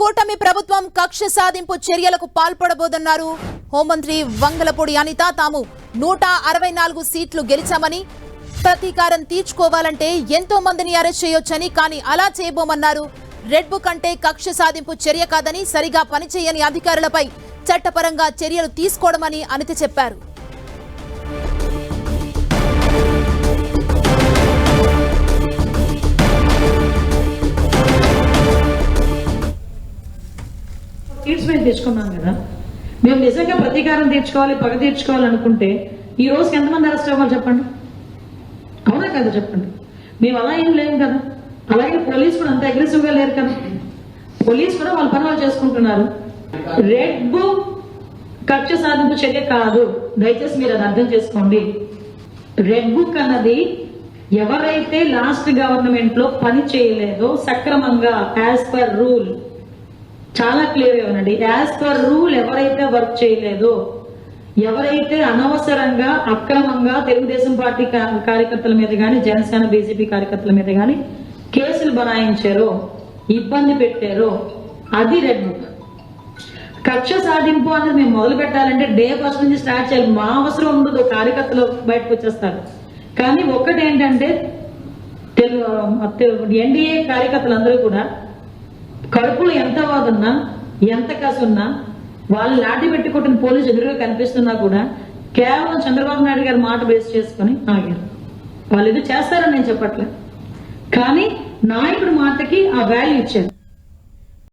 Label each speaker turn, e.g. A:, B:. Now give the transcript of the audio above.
A: కూటమి ప్రభుత్వం కక్ష సాధింపు చర్యలకు పాల్పడబోదన్నారు. హోంమంత్రి వంగలపూడి అనిత తాము నూట అరవై నాలుగు సీట్లు గెలిచామని ప్రతీకారం తీర్చుకోవాలంటే ఎంతో మందిని అరెస్ట్ చేయొచ్చని కానీ అలా చేయబోమన్నారు. రెడ్ బుక్ అంటే కక్ష సాధింపు చర్య కాదని సరిగా పనిచేయని అధికారులపై చట్టపరంగా చర్యలు తీసుకోవడమని అనిత చెప్పారు.
B: మీద తెచ్చుకున్నాం కదా. మేము నిజంగా ప్రతీకారం తీర్చుకోవాలి పగ తీర్చుకోవాలి అనుకుంటే ఈ రోజుకి ఎంతమంది అరెస్ట్ అవ్వాలి చెప్పండి? అవునా కదా చెప్పండి? మేము అలా ఏం లేము కదా. అలాగే పోలీస్ కూడా అంత అగ్రెసివ్గా లేరు కదా. పోలీస్ కూడా వాళ్ళ పని వాళ్ళు చేసుకుంటున్నారు. రెడ్ బుక్ కక్ష సాధింపు చర్య కాదు. దయచేసి మీరు అది అర్థం చేసుకోండి. రెడ్ బుక్ అన్నది ఎవరైతే లాస్ట్ గవర్నమెంట్లో పని చేయలేదో సక్రమంగా యాజ్ పర్ రూల్ చాలా క్లియర్ ఇవ్వనండి యాజ్ పర్ రూల్ ఎవరైతే వర్క్ చేయలేదో ఎవరైతే అనవసరంగా అక్రమంగా తెలుగుదేశం పార్టీ కార్యకర్తల మీద కానీ జనసేన బీజేపీ కార్యకర్తల మీద కానీ కేసులు బనాయించారో ఇబ్బంది పెట్టారో అది రెడ్ బుక్ కక్ష సాధింపు అనేది మేము మొదలు పెట్టాలంటే డే ఫస్ట్ నుంచి స్టార్ట్ చేయాలి. మా అవసరం ఉండదు కార్యకర్తలు బయటకు వచ్చేస్తారు. కానీ ఒక్కటేంటంటే తెలుగు ఎన్డీఏ కార్యకర్తలందరూ కూడా కడుపులో ఎంత వాదున్నా ఎంత కాసున్నా వాళ్ళు లాటి పెట్టుకుంటున్న పోలీసు ఎదురుగా కనిపిస్తున్నా కూడా కేవలం చంద్రబాబు నాయుడు గారి మాట బేస్ చేసుకుని ఆగారు. వాళ్ళు ఇది చేస్తారని నేను చెప్పట్లే. కానీ నాయకుడి మాటకి ఆ వాల్యూ ఇచ్చారు.